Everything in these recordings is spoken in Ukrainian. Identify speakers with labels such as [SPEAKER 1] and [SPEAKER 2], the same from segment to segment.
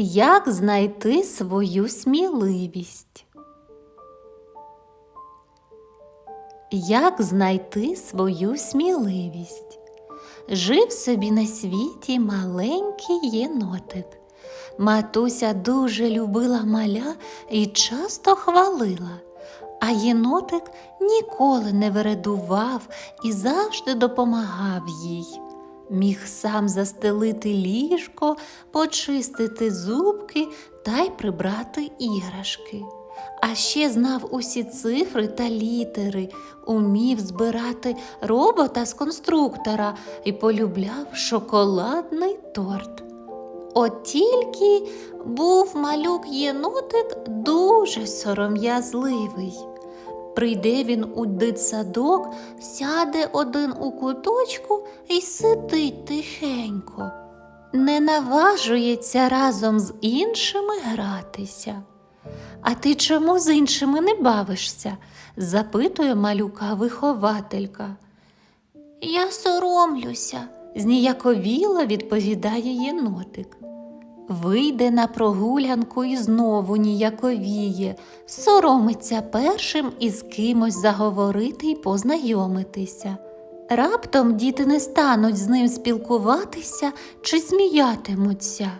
[SPEAKER 1] Як знайти свою сміливість? Як знайти свою сміливість? Жив собі на світі маленький єнотик. Матуся дуже любила маля і часто хвалила, а єнотик ніколи не вередував і завжди допомагав їй. Міг сам застелити ліжко, почистити зубки та й прибрати іграшки. А ще знав усі цифри та літери, умів збирати робота з конструктора і полюбляв шоколадний торт. От тільки був малюк єнотик дуже сором'язливий. Прийде він у дитсадок, сяде один у куточку і сидить тихенько, не наважується разом з іншими гратися. А ти чому з іншими не бавишся? запитує малюка вихователька. Я соромлюся, зніяковіло відповідає єнотик. Вийде на прогулянку і знову ніяковіє, соромиться першим із кимось заговорити й познайомитися. Раптом діти не стануть з ним спілкуватися чи сміятимуться.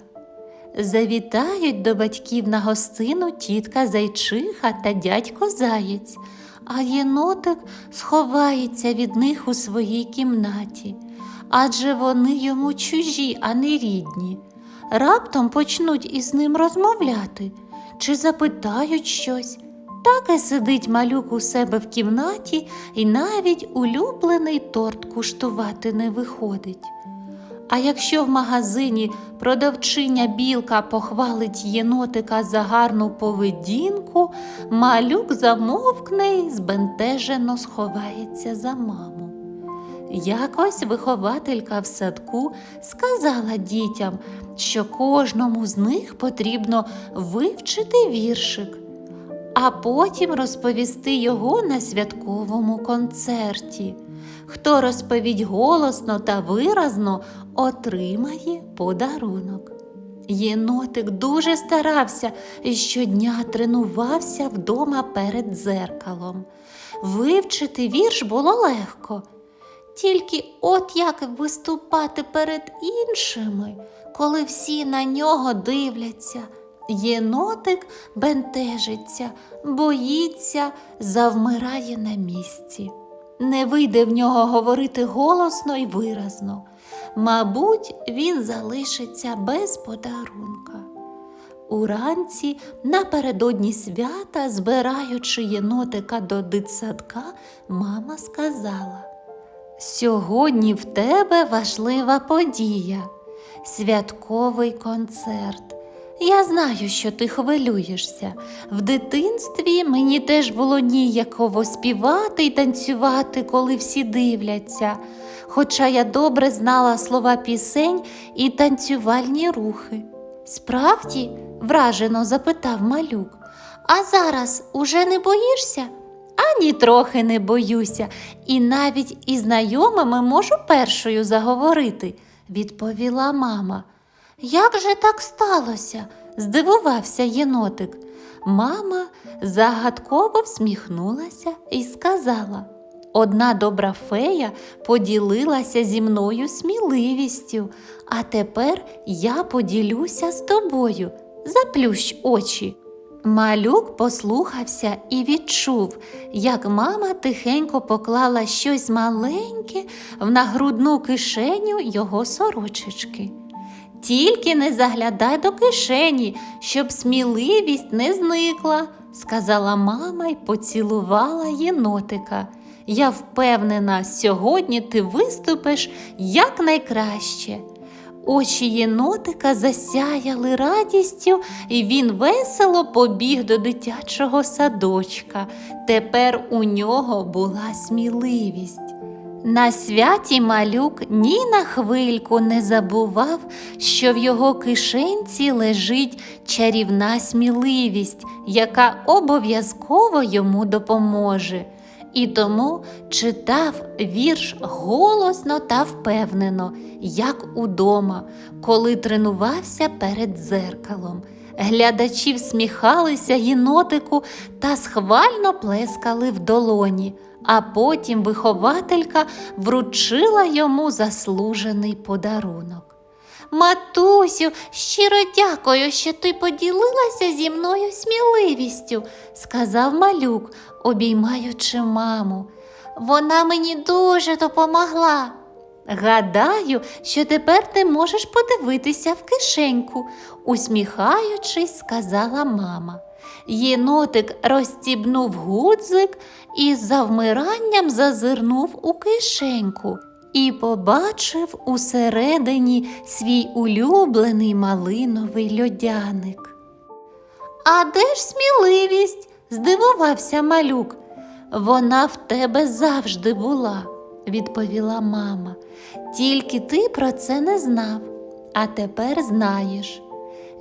[SPEAKER 1] Завітають до батьків на гостину тітка зайчиха та дядько заєць, а єнотик сховається від них у своїй кімнаті, адже вони йому чужі, а не рідні. Раптом почнуть із ним розмовляти чи запитають щось. Так і сидить малюк у себе в кімнаті і навіть улюблений торт куштувати не виходить. А якщо в магазині продавчиня білка похвалить єнотика за гарну поведінку, малюк замовкне і збентежено сховається за маму. Якось вихователька в садку сказала дітям, що кожному з них потрібно вивчити віршик, а потім розповісти його на святковому концерті. Хто розповідь голосно та виразно, отримає подарунок. Єнотик дуже старався і щодня тренувався вдома перед дзеркалом. Вивчити вірш було легко. Тільки от як виступати перед іншими, коли всі на нього дивляться. Єнотик бентежиться, боїться, завмирає на місці. Не вийде в нього говорити голосно і виразно. Мабуть, він залишиться без подарунка. Уранці напередодні свята, збираючи єнотика до дитсадка, мама сказала Сьогодні в тебе важлива подія, святковий концерт. Я знаю, що ти хвилюєшся. В дитинстві мені теж було ніяково співати і танцювати, коли всі дивляться, хоча я добре знала слова пісень і танцювальні рухи. Справді, вражено запитав малюк, а зараз уже не боїшся? Ані трохи не боюся, і навіть із знайомими можу першою заговорити, відповіла мама. Як же так сталося? здивувався єнотик. Мама загадково всміхнулася і сказала Одна добра фея поділилася зі мною сміливістю, а тепер я поділюся з тобою. Заплющ очі. Малюк послухався і відчув, як мама тихенько поклала щось маленьке в нагрудну кишеню його сорочечки. Тільки не заглядай до кишені, щоб сміливість не зникла, сказала мама й поцілувала єнотика. Я впевнена, сьогодні ти виступиш якнайкраще. Очі єнотика засяяли радістю, і він весело побіг до дитячого садочка. Тепер у нього була сміливість. На святі малюк ні на хвильку не забував, що в його кишенці лежить чарівна сміливість, яка обов'язково йому допоможе. І тому читав вірш голосно та впевнено, як удома, коли тренувався перед дзеркалом. Глядачі всміхалися єнотику та схвально плескали в долоні, а потім вихователька вручила йому заслужений подарунок. Матусю, щиро дякую, що ти поділилася зі мною сміливістю, сказав малюк, обіймаючи маму. Вона мені дуже допомогла. Гадаю, що тепер ти можеш подивитися в кишеньку, усміхаючись, сказала мама. Єнотик розстібнув гудзик і з завмиранням зазирнув у кишеньку і побачив усередині свій улюблений малиновий льодяник. А де ж сміливість? Здивувався малюк. Вона в тебе завжди була, відповіла мама. Тільки ти про це не знав, а тепер знаєш.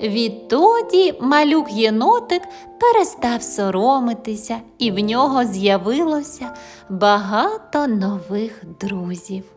[SPEAKER 1] Відтоді малюк єнотик перестав соромитися, і в нього з'явилося багато нових друзів.